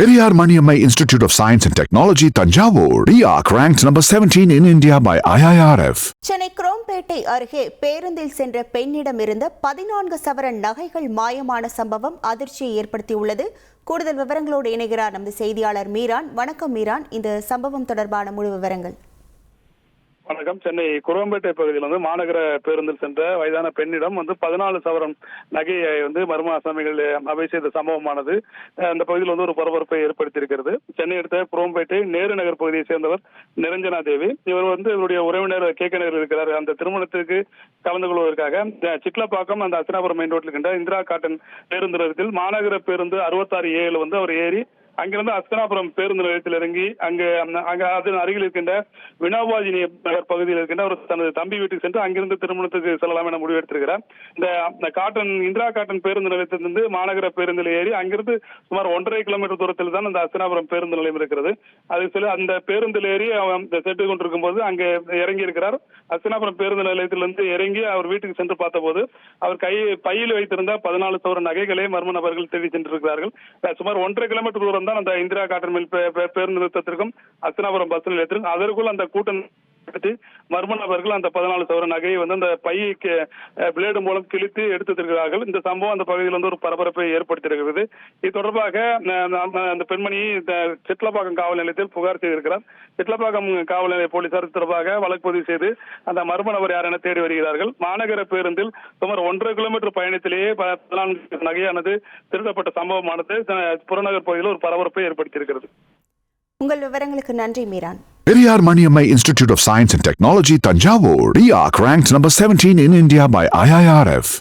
Periyar Maniammai Institute of Science and Technology, Tanjavur. RIAC ranked number 17 in India by IIRF. Chennai Chromepet அருகே பேருந்தில் சென்ற பெண்ணிடம் இருந்த பதினான்கு சவரன் நகைகள் மாயமான சம்பவம் அதிர்ச்சியை ஏற்படுத்தியுள்ளது கூடுதல் விவரங்களோடு இணைகிறார் நமது செய்தியாளர் மீரான் வணக்கம் மீரான் இந்த சம்பவம் தொடர்பான முழு விவரங்கள் வணக்கம். சென்னை குரம்பேட்டை பகுதியில் வந்து மாநகர பேருந்தில் சென்ற வயதான பெண்ணிடம் வந்து பதினாலு சவரம் நகையை வந்து மர்ம அசாமிகள் அவை செய்த சம்பவமானது. அந்த பகுதியில் வந்து ஒரு பரபரப்பை ஏற்படுத்தியிருக்கிறது. சென்னை அடுத்த குரோம்பேட்டை நேரு நகர் பகுதியை சேர்ந்தவர் நிரஞ்சனா தேவி. இவர் வந்து இவருடைய உறவினர் கே கே நகர் இருக்கிறார். அந்த திருமணத்திற்கு கலந்து கொள்வதற்காக சிக்லப்பாக்கம் சிட்லப்பாக்கம் அந்த அசனாபுரம் மெயின் ரோட்டில் இருக்கின்ற இந்திரா காட்டன் பேருந்து நிலையத்தில் மாநகர பேருந்து அறுபத்தாறு ஏழு வந்து அவர் ஏறி அங்கிருந்து அஸ்தனாபுரம் பேருந்து நிலையத்தில் இறங்கி அங்கு அங்க அதன் அருகில் இருக்கின்ற வினோபாஜினி நகர் பகுதியில் இருக்கின்ற ஒரு தனது தம்பி வீட்டுக்கு சென்று அங்கிருந்து திருமணத்துக்கு செல்லலாம் என முடிவெடுத்திருக்கிறார். இந்த இந்த காட்டன் இந்திரா காட்டன் பேருந்து நிலையத்திலிருந்து மாநகர பேருந்தில் ஏறி அங்கிருந்து சுமார் ஒன்றரை கிலோமீட்டர் தூரத்தில் தான் அந்த அஸ்தனாபுரம் பேருந்து நிலையம் இருக்கிறது. அது சில அந்த பேருந்தில் ஏறி அவன் சென்று கொண்டிருக்கும் போது அங்கே இறங்கி இருக்கிறார். அஸ்தனாபுரம் பேருந்து நிலையத்திலிருந்து இறங்கி அவர் வீட்டுக்கு சென்று பார்த்தபோது அவர் கை பையில் வைத்திருந்த பதினாலு சவர நகைகளை மர்ம நபர்கள் தேடி சென்றிருக்கிறார்கள். சுமார் ஒன்றரை கிலோமீட்டர் தூரம் தான் அந்த இந்திரா காட்டன் மில் பேருந்து நிறுத்தத்திற்கும் அஸ்தனாபுரம் பஸ் நிலையத்திற்கும். அதற்குள் அந்த கூட்டம் எடுத்து மர்ம நபர்கள் அந்த பதினாலு சவர நகையை வந்து அந்த பைக்கு பிளேடு மூலம் கிழித்து எடுத்திருக்கிறார்கள். இந்த சம்பவம் அந்த பகுதியில் வந்து ஒரு பரபரப்பை ஏற்படுத்தியிருக்கிறது. இது தொடர்பாக அந்த- பெண்மணி சிட்லப்பாக்கம் காவல் நிலையத்தில் புகார் செய்திருக்கிறார். சிட்லப்பாக்கம் காவல் நிலைய போலீசார் தொடர்பாக வழக்கு பதிவு செய்து அந்த மர்ம நபர் யார் என தேடி வருகிறார்கள். மாநகர பேருந்தில் சுமார் ஒன்றரை கிலோமீட்டர் பயணத்திலேயே பதினான்கு நகையானது திருடப்பட்ட சம்பவமானது புறநகர் பகுதியில் ஒரு பரபரப்பை ஏற்படுத்தியிருக்கிறது. உங்கள் விவரங்களுக்கு நன்றி Meeran. Periyar Maniammai Institute of Science and Technology, Tanjavur. RIAC ranked number 17 in India by IIRF.